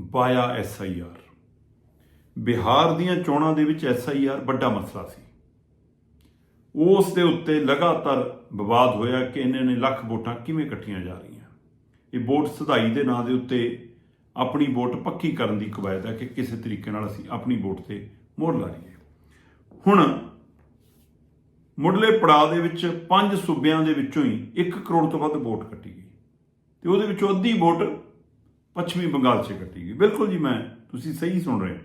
Via SIR Bihar ਦੀਆਂ ਚੋਣਾਂ ਦੇ ਵਿੱਚ ਐਸਆਈਆਰ ਵੱਡਾ ਮਸਲਾ ਸੀ। ਉਸ ਦੇ ਉੱਤੇ ਲਗਾਤਾਰ ਵਿਵਾਦ ਹੋਇਆ ਕਿ ਇਹਨਾਂ ਨੇ ਲੱਖ ਵੋਟਾਂ ਕਿਵੇਂ ਇਕੱਠੀਆਂ ਜਾ ਰਹੀਆਂ। ਇਹ ਵੋਟ ਸਧਾਈ ਦੇ ਨਾਂ ਦੇ ਉੱਤੇ ਆਪਣੀ ਵੋਟ ਪੱਕੀ ਕਰਨ ਦੀ ਕਵਾਇਦ ਹੈ ਕਿ ਕਿਸੇ ਤਰੀਕੇ ਨਾਲ ਅਸੀਂ ਆਪਣੀ ਵੋਟ ਤੇ ਮੋਹਰ ਲਾ ਲਈਏ। ਹੁਣ ਮੁੱਢਲੇ ਪੜਾਅ ਦੇ ਵਿੱਚ ਪੰਜ ਸੂਬਿਆਂ ਦੇ ਵਿੱਚੋਂ ਹੀ 1 ਕਰੋੜ ਤੋਂ ਵੱਧ ਵੋਟ ਕੱਟੀ ਗਈ। ਤੇ ਉਹਦੇ ਵਿੱਚੋਂ ਅੱਧੀ ਵੋਟ ਪੱਛਮੀ ਬੰਗਾਲ 'ਚ ਕੱਟੀ ਗਈ। ਬਿਲਕੁਲ ਜੀ, ਮੈਂ, ਤੁਸੀਂ ਸਹੀ ਸੁਣ ਰਹੇ ਹੋ।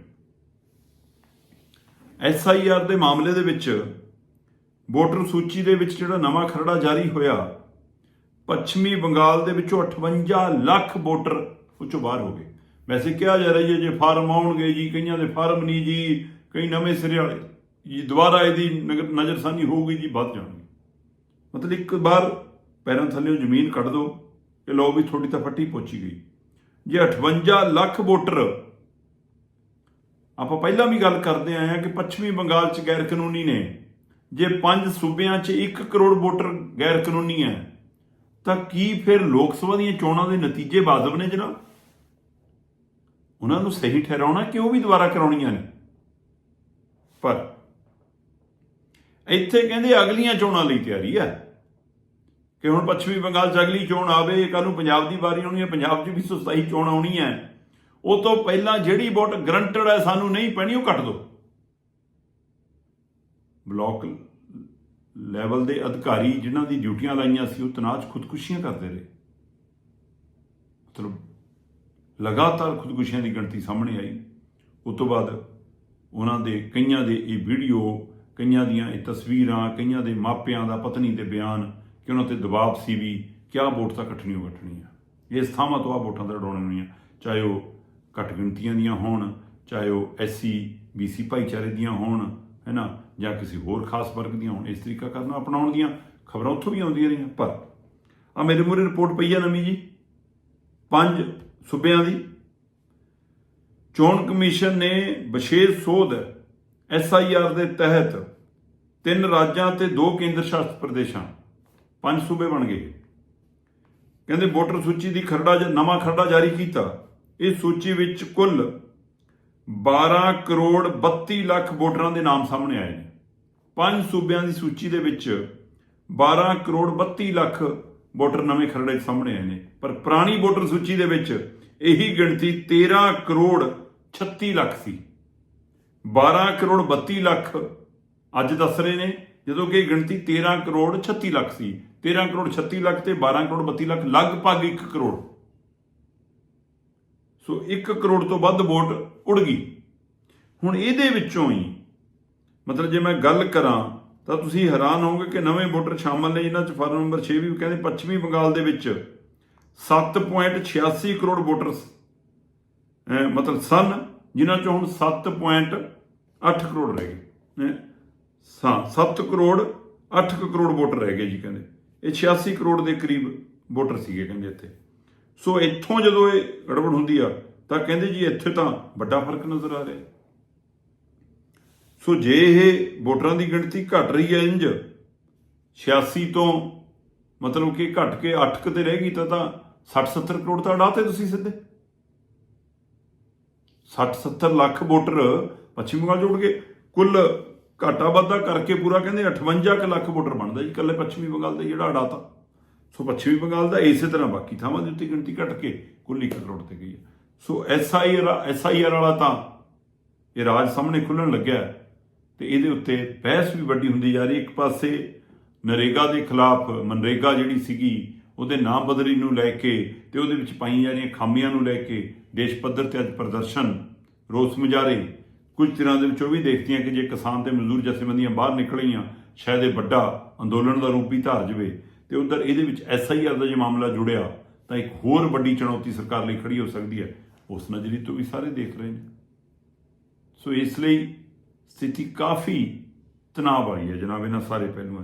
ਐਸਆਈਆਰ ਦੇ ਮਾਮਲੇ ਦੇ ਵਿੱਚ ਵੋਟਰ ਸੂਚੀ ਦੇ ਵਿੱਚ ਜਿਹੜਾ ਨਵਾਂ ਖਰੜਾ ਜਾਰੀ ਹੋਇਆ, ਪੱਛਮੀ ਬੰਗਾਲ ਦੇ ਵਿੱਚੋਂ 58 ਲੱਖ ਵੋਟਰ ਉਹ ਚੋਂ ਬਾਹਰ ਹੋ ਗਏ। ਵੈਸੇ ਕਿਹਾ ਜਾ ਰਿਹਾ ਹੈ ਜੇ ਫਾਰਮ ਆਉਣਗੇ ਜੀ, ਕਈਆਂ ਦੇ ਫਾਰਮ ਨਹੀਂ ਜੀ, ਕਈ ਨਵੇਂ ਸਿਰੇ ਵਾਲੇ। ਜੀ, ਦੁਬਾਰਾ ਇਹਦੀ ਨਗਰ- ਨਜ਼ਰਸਾਨੀ ਹੋਊਗੀ ਜੀ, ਵੱਧ ਜਾਣਗੇ। ਮਤਲਬ ਇੱਕ ਵਾਰ ਪੈਰਾਂ ਥੱਲੇੋਂ ਜ਼ਮੀਨ ਕੱਢ ਦੋ ਕਿ ਲੋ ਵੀ ਥੋੜੀ ਤਾਂ ਫੱਟੀ ਪਹੁੰਚੀ ਗਈ। ਜੇ 58 ਲੱਖ ਵੋਟਰ, ਆਪਾਂ ਪਹਿਲਾਂ ਵੀ ਗੱਲ ਕਰਦੇ ਆਏ ਹਾਂ ਕਿ ਪੱਛਮੀ ਬੰਗਾਲ 'ਚ ਗੈਰ ਕਾਨੂੰਨੀ ਨੇ। ਜੇ ਪੰਜ ਸੂਬਿਆਂ 'ਚ 1 ਕਰੋੜ ਵੋਟਰ ਗੈਰ ਕਾਨੂੰਨੀ ਹੈ, ਤਾਂ ਕੀ ਫਿਰ ਲੋਕ ਸਭਾ ਦੀਆਂ ਚੋਣਾਂ ਦੇ ਨਤੀਜੇ ਵਾਜਬ ਨੇ ਜਨਾਬ? ਉਹਨਾਂ ਨੂੰ ਸਹੀ ਠਹਿਰਾਉਣਾ ਕਿ ਉਹ ਵੀ ਦੁਬਾਰਾ ਕਰਾਉਣੀਆਂ ਨੇ? ਪਰ ਇੱਥੇ ਕਹਿੰਦੇ ਅਗਲੀਆਂ ਚੋਣਾਂ ਲਈ ਤਿਆਰੀ ਹੈ। ਕਿ ਹੁਣ ਪੱਛਮੀ ਬੰਗਾਲ 'ਚ ਅਗਲੀ ਚੋਣ ਆਵੇ ਕੱਲ ਨੂੰ ਪੰਜਾਬ ਦੀ ਵਾਰੀ ਆਉਣੀ ਹੈ, ਪੰਜਾਬ 'ਚ ਵੀ ਸੁਸਤਾਈ ਚੋਣ ਆਉਣੀ ਹੈ। ਉਹ ਤੋਂ ਪਹਿਲਾਂ ਜਿਹੜੀ ਵੋਟ ਗਰੰਟਡ ਹੈ, ਸਾਨੂੰ ਨਹੀਂ ਪੈਣੀ, ਉਹ ਕੱਟ ਦਿਓ ਬਲਾਕ ਲੈਵਲ ਦੇ ਅਧਿਕਾਰੀ ਜਿਨ੍ਹਾਂ ਦੀ ਡਿਊਟੀਆਂ ਲਾਈਆਂ ਸੀ, ਉਹ ਤਨਾਜ ਖੁਦਕੁਸ਼ੀਆਂ ਕਰਦੇ ਰਹੇ। ਮਤਲਬ ਲਗਾਤਾਰ ਖੁਦਕੁਸ਼ੀਆਂ ਦੀ ਗਿਣਤੀ ਸਾਹਮਣੇ ਆਈ। ਉਸ ਤੋਂ ਬਾਅਦ ਉਹਨਾਂ ਦੇ, ਕਈਆਂ ਦੇ ਇਹ ਵੀਡੀਓ, ਕਈਆਂ ਦੀਆਂ ਇਹ ਤਸਵੀਰਾਂ, ਕਈਆਂ ਦੇ ਮਾਪਿਆਂ ਦਾ ਪਤਨੀ ਦੇ ਬਿਆਨ ਕਿ ਉਹਨਾਂ ਤੇ ਦਬਾਅ ਸੀ ਵੀ ਕਿਆ ਵੋਟ ਤਾਂ ਇਕੱਠਣੀ ਹੋ ਕੱਟਣੀ ਆ। ਇਸ ਥਾਵਾਂ ਤੋਂ ਆ ਵੋਟਾਂ ਤਾਂ ਉਡਾਉਣੀਆਂ ਹੋਈਆਂ ਚਾਹੇ ਉਹ ਘੱਟ ਗਿਣਤੀਆਂ ਦੀਆਂ ਹੋਣ, ਚਾਹੇ ਉਹ ਐਸਸੀ, ਬੀਸੀ ਭਾਈਚਾਰੇ ਦੀਆਂ ਹੋਣ, ਹੈਨਾ, ਜਾਂ ਕਿਸੇ ਹੋਰ ਖਾਸ ਵਰਗ ਦੀਆਂ ਹੋਣ, ਇਸ ਤਰੀਕਾ ਕਰਨਾ ਅਪਣਾਉਣ ਦੀਆਂ ਖਬਰਾਂ ਉੱਥੋਂ ਵੀ ਆਉਂਦੀਆਂ ਰਹੀਆਂ। ਪਰ ਆ ਮੇਰੇ ਮੂਹਰੇ ਰਿਪੋਰਟ ਪਈ ਆ ਨਵੀਂ ਜੀ। ਪੰਜ ਸੂਬਿਆਂ ਦੀ। ਚੋਣ ਕਮਿਸ਼ਨ ਨੇ ਵਿਸ਼ੇਸ਼ ਸੋਧ ਐਸਆਈਆਰ ਦੇ ਤਹਿਤ ਤਿੰਨ ਰਾਜਾਂ ਤੇ ਦੋ ਕੇਂਦਰ ਸ਼ਾਸਤ ਪ੍ਰਦੇਸ਼ਾਂ ਪੰਜ ਸੂਬੇ ਬਣ ਗਏ। ਕਹਿੰਦੇ ਵੋਟਰ ਸੂਚੀ ਦੀ ਖਰੜਾ ਜ- ਨਵਾਂ ਖਰੜਾ ਜਾਰੀ ਕੀਤਾ। ਇਸ ਸੂਚੀ ਵਿੱਚ ਕੁੱਲ 12 ਕਰੋੜ 32 ਲੱਖ ਵੋਟਰਾਂ ਦੇ ਨਾਮ ਸਾਹਮਣੇ ਆਏ ਨੇ। ਪੰਜ ਸੂਬਿਆਂ ਦੀ ਸੂਚੀ ਦੇ ਵਿੱਚ 12 ਕਰੋੜ 32 ਲੱਖ ਵੋਟਰ ਨਵੇਂ ਖਰੜੇ ਸਾਹਮਣੇ ਆਏ ਨੇ। ਪਰ ਪੁਰਾਣੀ ਵੋਟਰ ਸੂਚੀ ਦੇ ਵਿੱਚ ਇਹੀ ਗਿਣਤੀ 13 ਕਰੋੜ 36 ਲੱਖ ਸੀ। 12 ਕਰੋੜ 32 ਲੱਖ ਅੱਜ ਦੱਸ ਰਹੇ ਨੇ। ਜਦੋਂ ਕਿ ਗਿਣਤੀ 13 ਕਰੋੜ 36 ਲੱਖ ਸੀ। 13 ਕਰੋੜ 36 ਲੱਖ ਤੇ 12 ਕਰੋੜ 32 ਲੱਖ, ਲਗਭਗ 1 ਕਰੋੜ। ਸੋ 1 ਕਰੋੜ ਤੋਂ ਵੱਧ ਵੋਟ ਉੜ ਗਈ। ਹੁਣ ਇਹਦੇ ਵਿੱਚੋਂ ਹੀ, ਮਤਲਬ ਜੇ ਮੈਂ ਗੱਲ ਕਰਾਂ, ਤਾਂ ਤੁਸੀਂ ਹੈਰਾਨ ਹੋਵੋਗੇ ਕਿ ਨਵੇਂ ਵੋਟਰ ਸ਼ਾਮਲ ਨੇ ਇਹਨਾਂ 'ਚ ਫਾਰਮ ਨੰਬਰ 6 ਵੀ ਕਹਿੰਦੇ ਪੱਛਮੀ ਬੰਗਾਲ ਦੇ ਵਿੱਚ 7.86 ਕਰੋੜ ਵੋਟਰਸ ਮਤਲਬ ਸਨ, ਜਿਨ੍ਹਾਂ ਚੋਂ ਹੁਣ 7.8 ਕਰੋੜ ਰਹਿ ਗਏ ਹੈਂ। ਸਾ 7 ਕਰੋੜ 8 ਕਰੋੜ ਵੋਟਰ ਰਹਿ ਗਏ ਜੀ ਕਹਿੰਦੇ। ਇਹ 86 ਕਰੋੜ ਦੇ ਕਰੀਬ ਵੋਟਰ ਸੀਗੇ ਕਹਿੰਦੇ ਇੱਥੇ। ਸੋ ਇੱਥੋਂ ਜਦੋਂ ਇਹ ਗੜਬੜ ਹੁੰਦੀ ਆ, ਤਾਂ ਕਹਿੰਦੇ ਜੀ ਇੱਥੇ ਤਾਂ ਵੱਡਾ ਫ਼ਰਕ ਨਜ਼ਰ ਆ ਰਿਹਾ। ਸੋ ਜੇ ਇਹ ਵੋਟਰਾਂ ਦੀ ਗਿਣਤੀ ਘਟ ਰਹੀ ਹੈ ਇੰਜ 86 ਤੋਂ ਮਤਲਬ ਕਿ ਘਟ ਕੇ 8 ਕਿਤੇ ਰਹਿ ਗਈ, ਤਾਂ ਤਾਂ 60 70 ਕਰੋੜ ਤਾਂ ਉਡਾਤੇ ਤੁਸੀਂ ਸਿੱਧੇ। 60 70 ਲੱਖ ਵੋਟਰ ਪੱਛਮੀ ਬੰਗਾਲ ਜੋੜ ਕੇ ਕੁੱਲ ਘਾਟਾ ਵਾਧਾ ਕਰਕੇ ਪੂਰਾ ਕਹਿੰਦੇ 58 ਕੁ ਲੱਖ ਵੋਟਰ ਬਣਦਾ ਜੀ, ਇਕੱਲੇ ਪੱਛਮੀ ਬੰਗਾਲ ਦਾ ਜਿਹੜਾ ਉਡਾਤਾ ਸੋ ਪੱਛਮੀ ਬੰਗਾਲ ਦਾ ਇਸੇ ਤਰ੍ਹਾਂ ਬਾਕੀ ਥਾਵਾਂ ਦੇ ਉੱਤੇ ਗਿਣਤੀ ਘਟ ਕੇ ਕੁੱਲ 1 ਕਰੋੜ ਤੇ ਗਈ ਹੈ। ਸੋ ਐਸਆਈਆਰ ਐਸਆਈਆਰ ਵਾਲਾ ਤਾਂ ਇਹ ਰਾਜ ਸਾਹਮਣੇ ਖੁੱਲਣ ਲੱਗਿਆ ਹੈ ਤੇ ਇਹਦੇ ਉੱਤੇ ਬਹਿਸ ਵੀ ਵੱਡੀ ਹੁੰਦੀ ਜਾ ਰਹੀ ਇੱਕ ਪਾਸੇ ਨਰੇਗਾ ਦੇ ਖਿਲਾਫ ਮਨਰੇਗਾ ਜਿਹੜੀ ਸੀਗੀ, ਉਹਦੇ ਨਾਮ ਬਦਲੀ ਨੂੰ ਲੈ ਕੇ ਤੇ ਉਹਦੇ ਵਿੱਚ ਪਾਈਆਂ ਜਾ ਰਹੀਆਂ ਖਾਮੀਆਂ ਨੂੰ ਲੈ ਕੇ ਦੇਸ਼ ਪੱਧਰ ਤੇ ਅੱਜ ਪ੍ਰਦਰਸ਼ਨ ਰੋਸ ਮੁਜ਼ਾਹਰੇ ਕੁਝ ਦਿਨਾਂ ਦੇ ਵਿੱਚ ਉਹ ਵੀ ਦੇਖਦੀਆਂ ਕਿ ਜੇ ਕਿਸਾਨ ਤੇ ਮਜ਼ਦੂਰ ਜਥੇਬੰਦੀਆਂ ਬਾਹਰ ਨਿਕਲੀਆਂ, ਸ਼ਾਇਦ ਇਹ ਵੱਡਾ ਅੰਦੋਲਨ ਦਾ ਰੂਪ ਹੀ ਧਾਰ ਜਵੇ ਤੇ ਉਧਰ ਇਹਦੇ ਵਿੱਚ ਐਸਆਈਆਰ ਦਾ ਜੇ ਮਾਮਲਾ ਜੁੜਿਆ, ਤਾਂ ਇੱਕ ਹੋਰ ਵੱਡੀ ਚੁਣੌਤੀ ਸਰਕਾਰ ਲਈ ਖੜੀ ਹੋ ਸਕਦੀ ਹੈ। ਉਸ ਨਜ਼ਰੀ ਤੋਂ ਵੀ ਸਾਰੇ ਦੇਖ ਰਹੇ ਨੇ। ਸੋ ਇਸ ਲਈ ਸਥਿਤੀ ਕਾਫੀ ਤਣਾਅ ਵਾਲੀ ਹੈ ਜਨਾਬ ਇਹਨਾਂ ਸਾਰੇ ਪਹਿਲੂਆਂ 'ਚ।